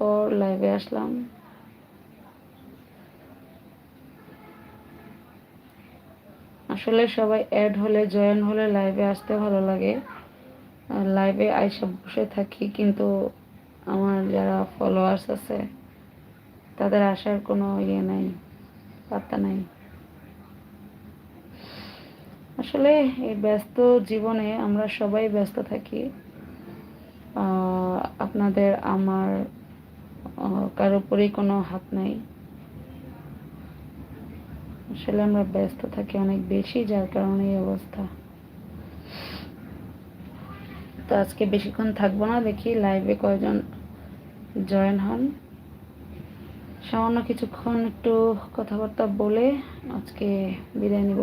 পর লাইভে আসলাম। আসলে সবাই অ্যাড হলে জয়েন হলে লাইভে আসতে ভালো লাগে। লাইভে আইসা বসে থাকি, কিন্তু আমার যারা ফলোয়ার্স আছে, তাদের আসার কোনো ইয়ে নাই, পাত্তা নাই। আসলে এই ব্যস্ত জীবনে আমরা সবাই ব্যস্ত থাকি। আপনাদের, আমার কারও উপরেই কোনো হাত নাই। আসলে আমরা ব্যস্ত থাকি অনেক বেশি, যার কারণে এই অবস্থা। তো আজকে বেশিক্ষণ থাকব না, দেখি লাইভে কয়জন জয়েন হন। সামান্য কিছুক্ষণ একটু কথাবার্তা বলে আজকে বিদায় নিব।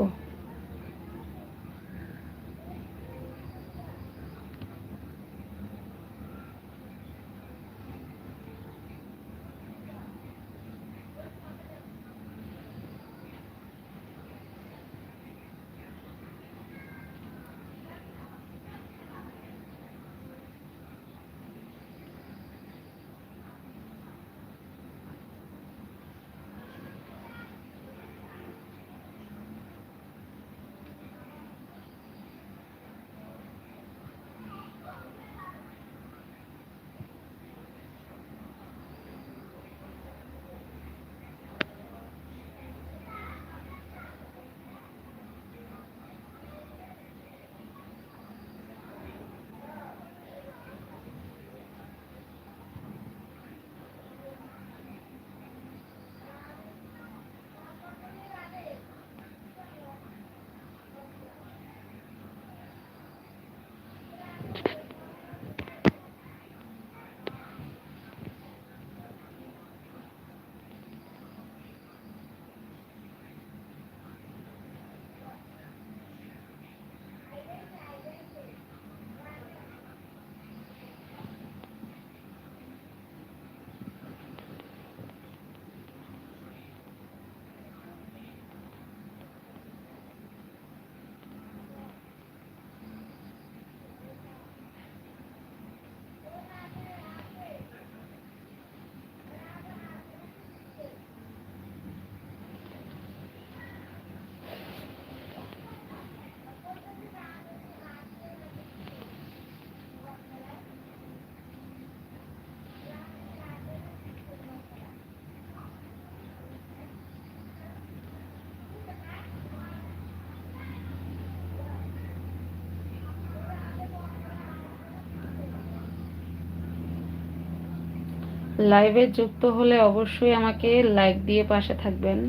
লাইভে যুক্ত হলে অবশ্যই আমাকে লাইক দিয়ে পাশে থাকবেন।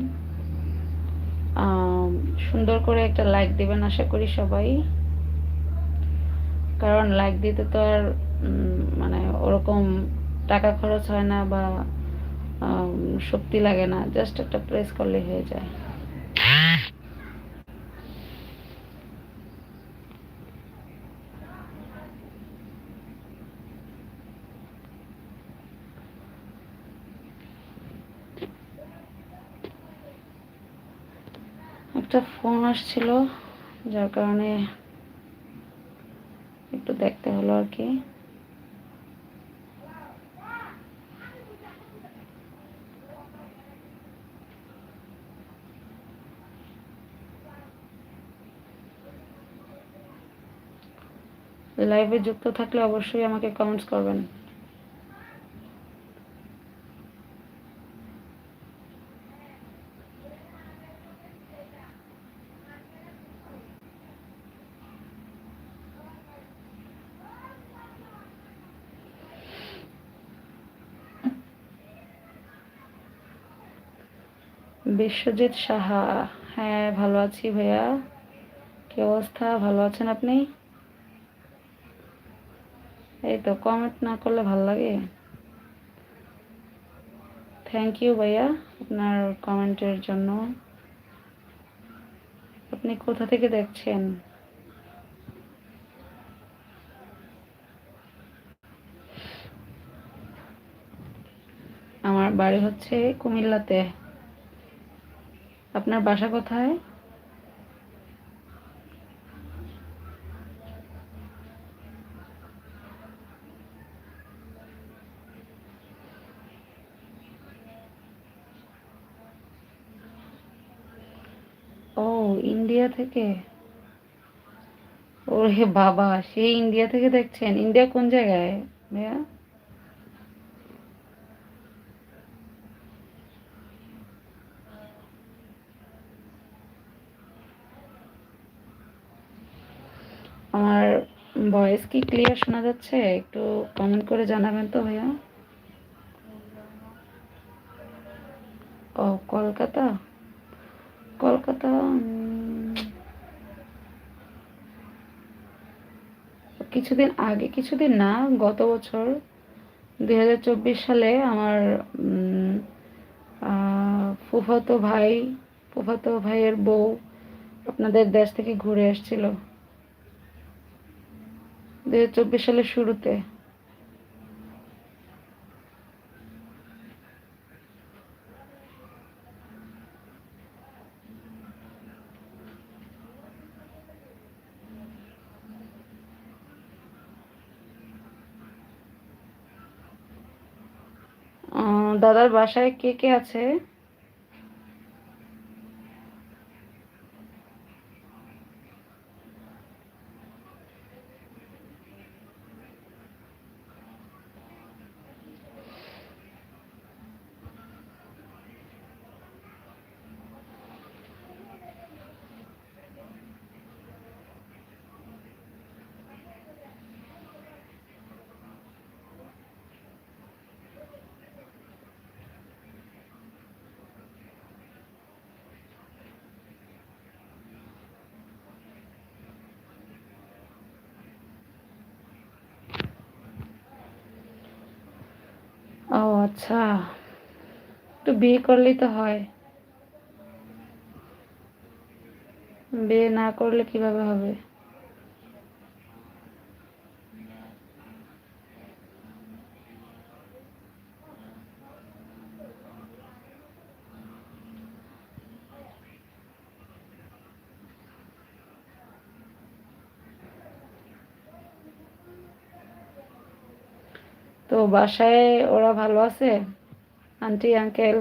সুন্দর করে একটা লাইক দেবেন আশা করি সবাই। কারণ লাইক দিতে তো আর মানে ওরকম টাকা খরচ হয় না বা শক্তি লাগে না জাস্ট একটা প্রেস করলে হয়ে যায়। একটা ফোন আসছিল, যার কারণে একটু দেখতে হলো আর কি। লাইভে যুক্ত থাকলে অবশ্যই আমাকে কমেন্টস করবেন। বিশ্বজিৎ সাহা। হ্যাঁ ভালো আছি ভাইয়া। কি অবস্থা? ভালো আছেন আপনি? এই তো কমেন্ট না করলে ভালো লাগে। থ্যাংক ইউ ভাইয়া আপনার কমেন্টের জন্য। আপনি কোথা থেকে দেখছেন? আমার বাড়ি হচ্ছে কুমিল্লাতে। আপনার বাসা কোথায়? ও, ইন্ডিয়া থেকে? ওরে বাবা সেই ইন্ডিয়া থেকে দেখছেন? ইন্ডিয়া কোন জায়গায়? ভাইয়া? আমার ভয়েস কি ক্লিয়ার শোনা যাচ্ছে? একটু কমেন্ট করে জানাবেন তো ভাইয়া। ও, কলকাতা? কলকাতা কিছুদিন আগে, কিছুদিন না, গত বছর দুই হাজার চব্বিশ সালে আমার ফুফাতো ভাই, ফুফাতো ভাইয়ের বউ আপনাদের দেশ থেকে ঘুরে এসেছিল। দুই হাজার চব্বিশ সালের শুরুতে। দাদার বাসায় কে কে আছে ও আচ্ছা। একটু বিয়ে করলেই তো হয়। বিয়ে না করলে কীভাবে হবে? তো বাসায় ওরা ভালো আছে? আন্টি আঙ্কেল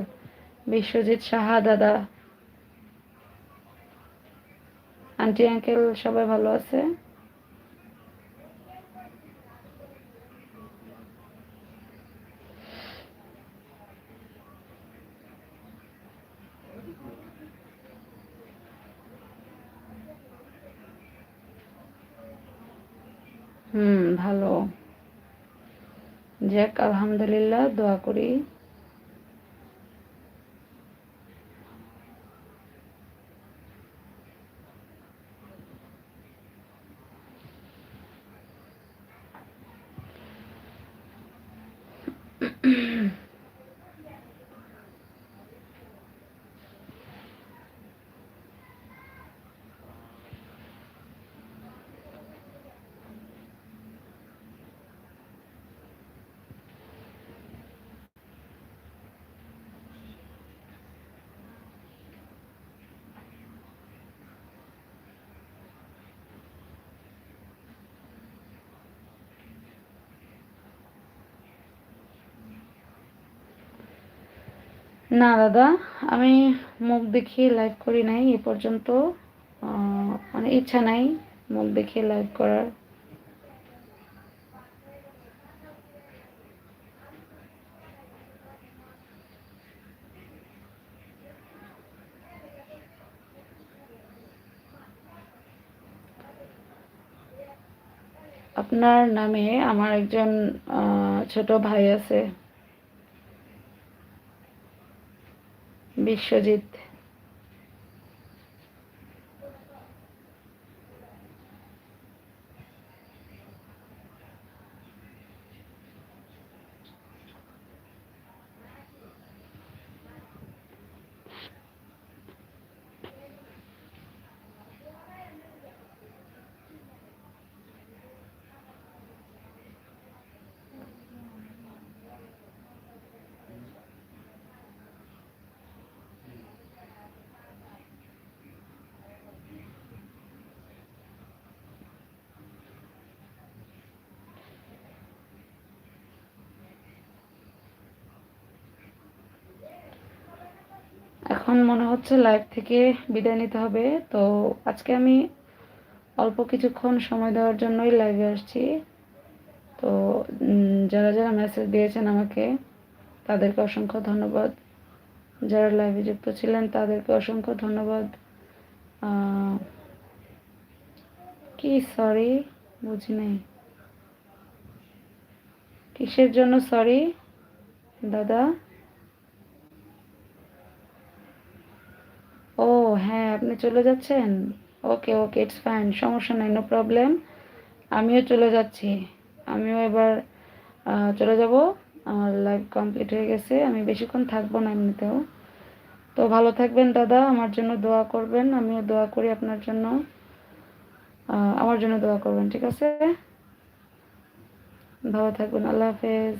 বিশ্বজিৎ সাহা, দাদা। আন্টি আঙ্কেল সবাই ভালো আছে হুম ভালো যাক আলহামদুলিল্লাহ দোয়া করি। না, দাদা, আমি মুখ দেখিয়ে লাইভ করি নাই, এ পর্যন্ত মানে ইচ্ছা নাই মুখ দেখিয়ে লাইভ করার। আপনার নামে আমার একজন ছোট ভাই আছে। বিশ্বজিৎ। এখন মনে হচ্ছে লাইভ থেকে বিদায় নিতে হবে। তো আজকে আমি অল্প কিছুক্ষণ সময় দেওয়ার জন্যই লাইভে আসছি। তো যারা যারা মেসেজ দিয়েছেন আমাকে, তাদেরকে অসংখ্য ধন্যবাদ। যারা লাইভে যুক্ত ছিলেন, তাদেরকে অসংখ্য ধন্যবাদ। কি সরি বুঝি নাই। কিসের জন্য সরি দাদা? ও হ্যাঁ আপনি চলে যাচ্ছেন? ওকে ওকে ইটস ফাইন সমস্যা নাই নো প্রবলেম আমিও চলে যাচ্ছি। আমিও এবার চলে যাব। আমার লাইফ কমপ্লিট হয়ে গেছে, আমি বেশিক্ষণ থাকব না এমনিতেও। তো ভালো থাকবেন, দাদা, আমার জন্য দোয়া করবেন, আমিও দোয়া করি আপনার জন্য। আমার জন্য দোয়া করবেন, ঠিক আছে? ভালো থাকবেন, আল্লাহ হাফেজ।